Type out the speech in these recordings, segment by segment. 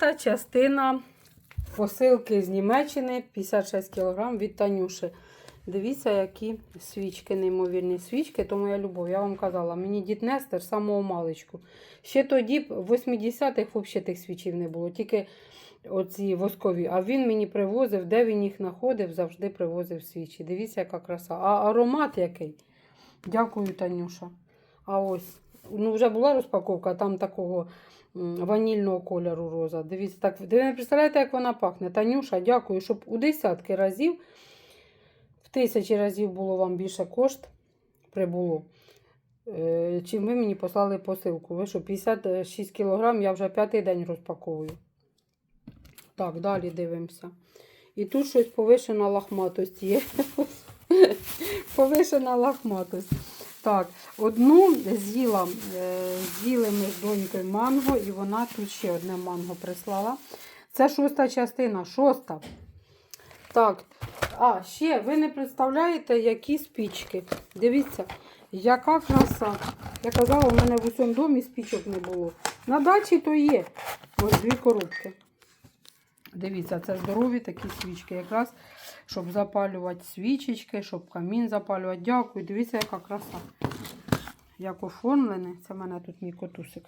Шоста частина посилки з Німеччини 56 кг від Танюши. Дивіться, які свічки, неймовірні свічки, то моя любов. Я вам казала, мені дід Нестер самого маличку. Ще тоді, в 80-х, взагалі тих свічів не було, тільки оці воскові. А він мені привозив, де він їх знаходив, завжди привозив свічі. Дивіться, яка краса. А аромат який. Дякую, Танюша. А ось, ну вже була розпаковка, там такого ванільного кольору роза. Дивіться, так, ви не представляєте, як вона пахне. Танюша, дякую, щоб у десятки разів, в тисячі разів було вам більше кошт прибуло. Е, Чим ви мені послали посилку. Ви що, 56 кг я вже п'ятий день розпаковую. Так, далі дивимося. І тут щось повишена лахматость є. повишена лахматость. Так, одну з'їла, е, з'їли ми з донькою манго, і вона тут ще одне манго прислала. Це шоста частина, шоста. Так, а, ще ви не представляєте, які спічки. Дивіться, яка краса. Я казала, у мене в усьому домі спічок не було. На дачі то є. Ось дві коробки. Дивіться, це здорові такі свічки. Якраз, щоб запалювати свічечки, щоб камін запалювати. Дякую. Дивіться, яка краса. Як оформлене. Це в мене тут мій котусик.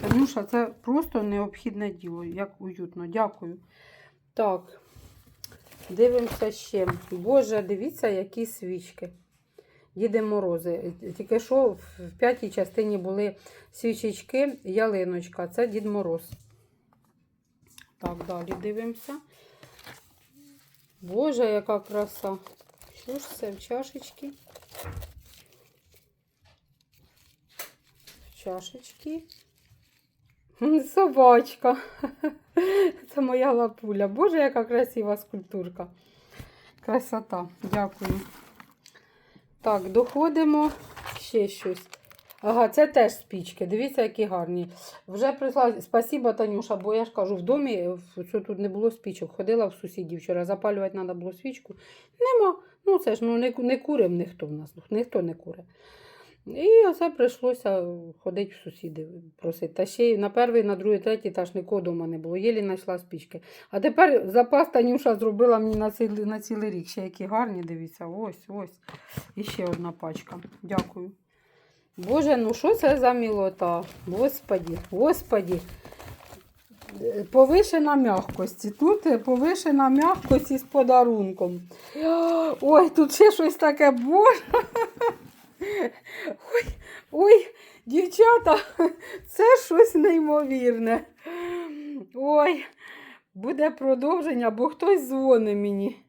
Танюша, це просто необхідне діло. Як уютно. Дякую. Так. Дивимося ще. Боже, дивіться, які свічки. Діди Морози. Тільки що в п'ятій частині були свічечки, ялиночка. Це Дід Мороз. Так, далі дивимося. Боже, яка краса. Що ж це в чашечки? В чашечки. Собачка. Це моя лапуля. Боже, яка красива скульптурка. Красота. Дякую. Так, доходимо. Ще щось. Ага, це теж спічки. Дивіться, які гарні. Вже прислала. Спасибо, Танюша, бо я ж кажу, в домі що тут не було спічок. Ходила в сусідів вчора, запалювати треба було свічку. Нема. Ну це ж ну, не, не курим ніхто в нас, ніхто не куре. І оце прийшлося ходити в сусіди просити. Та ще й на перший, на другий, третій етаж нікого вдома не було. Єлі знайшла спічки. А тепер запас Танюша зробила мені на цілий, на цілий рік. Ще які гарні, дивіться. Ось, ось. І ще одна пачка. Дякую. Боже, ну що це за мілота? Господі, господі. Е, Повишена м'якості. Тут е, повишена м'якость із подарунком. Ой, тут ще щось таке боже. Ой, ой, дівчата, це щось неймовірне. Ой, буде продовження, бо хтось дзвонить мені.